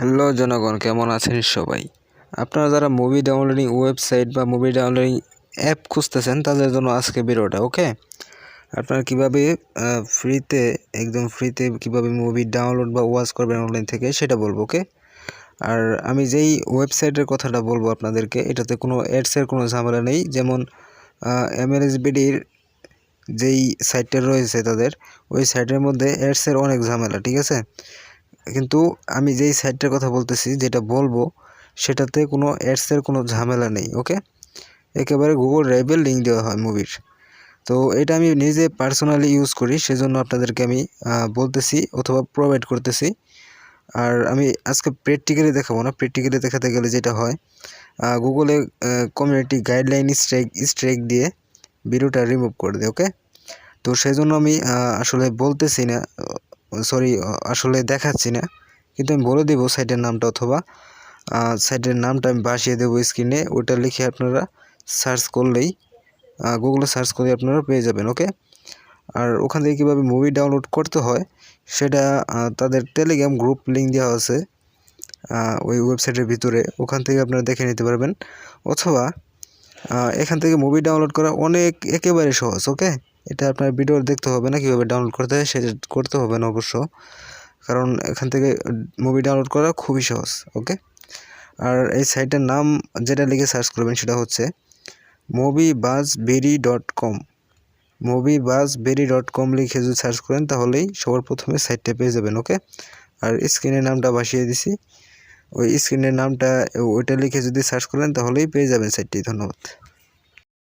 Hello জনগণ, কেমন আছেন সবাই? আপনারা যারা মুভি ডাউনলোডিং ওয়েবসাইট বা মুভি ডাউনলোডিং অ্যাপ খুঁজতেছেন, তাদের জন্য আজকে ভিডিওটা ওকে আপনারা কীভাবে ফ্রিতে একদম ফ্রিতে কীভাবে মুভি ডাউনলোড বা ওয়াচ করবেন অনলাইন থেকে, সেটা বলব ওকে আর আমি যেই ওয়েবসাইটের কথাটা বলব আপনাদেরকে, এটাতে কোনো অ্যাডসের কোনো ঝামেলা নেই। যেমন এমএলএসবিডির যেই সাইটটা রয়েছে তাদের, ওই সাইটের মধ্যে অ্যাডসের অনেক ঝামেলা, ঠিক আছে? কিন্তু আমি যেই সাইটটার কথা বলতেছি, যেটা বলব, সেটাতে কোনো অ্যাডসের কোনো ঝামেলা নেই ওকে একেবারে গুগল ড্রাইভের লিঙ্ক দেওয়া হয় মুভির তো এটা আমি নিজে পার্সোনালি ইউজ করি, সেজন্য আপনাদেরকে আমি বলতেছি অথবা প্রোভাইড করতেছি। আর আমি আজকে প্র্যাকটিক্যালি দেখাবো না। প্র্যাকটিক্যালি দেখাতে গেলে যেটা হয় গুগলে কমিউনিটি গাইডলাইন স্ট্রাইক স্ট্রাইক দিয়ে ভিডিওটা রিমুভ করে দেয় ওকে তো সেই জন্য আমি আসলে বলতেছি না সরি আসলে দেখাচ্ছি না, কিন্তু আমি বলে দেবো সাইটের নামটা অথবা সাইটের নামটা আমি বাসিয়ে দেবো স্ক্রিনে ওটা লিখে আপনারা সার্চ করলেই গুগলে সার্চ করলে আপনারা পেয়ে যাবেন ওকে আর ওখান থেকে কীভাবে মুভি ডাউনলোড করতে হয়, সেটা তাদের টেলিগ্রাম গ্রুপ লিঙ্ক দেওয়া আছে ওই ওয়েবসাইটের ভিতরে, ওখান থেকে আপনারা দেখে নিতে পারবেন, অথবা এখান থেকে মুভি ডাউনলোড করা অনেক একেবারে সহজ ওকে এটা আপনার ভিডিও দেখতে হবে না, কীভাবে ডাউনলোড করতে হয় সেটা করতে হবে না অবশ্য। কারণ এখান থেকে মুভি ডাউনলোড করা খুবই সহজ ওকে আর এই সাইটের নাম যেটা লিখে সার্চ করবেন সেটা হচ্ছে মুভি বাজ বেরি ডট কম মুভি বাজ বেরি ডট কম লিখে যদি সার্চ করেন তাহলেই সবার প্রথমে সাইটটা পেয়ে যাবেন ওকে আর স্ক্রিনের নামটা বাসিয়ে দিছি। ওই স্ক্রিনের নামটা, ওইটা লিখে যদি সার্চ করেন তাহলেই পেয়ে যাবেন সাইটটি ধন্যবাদ।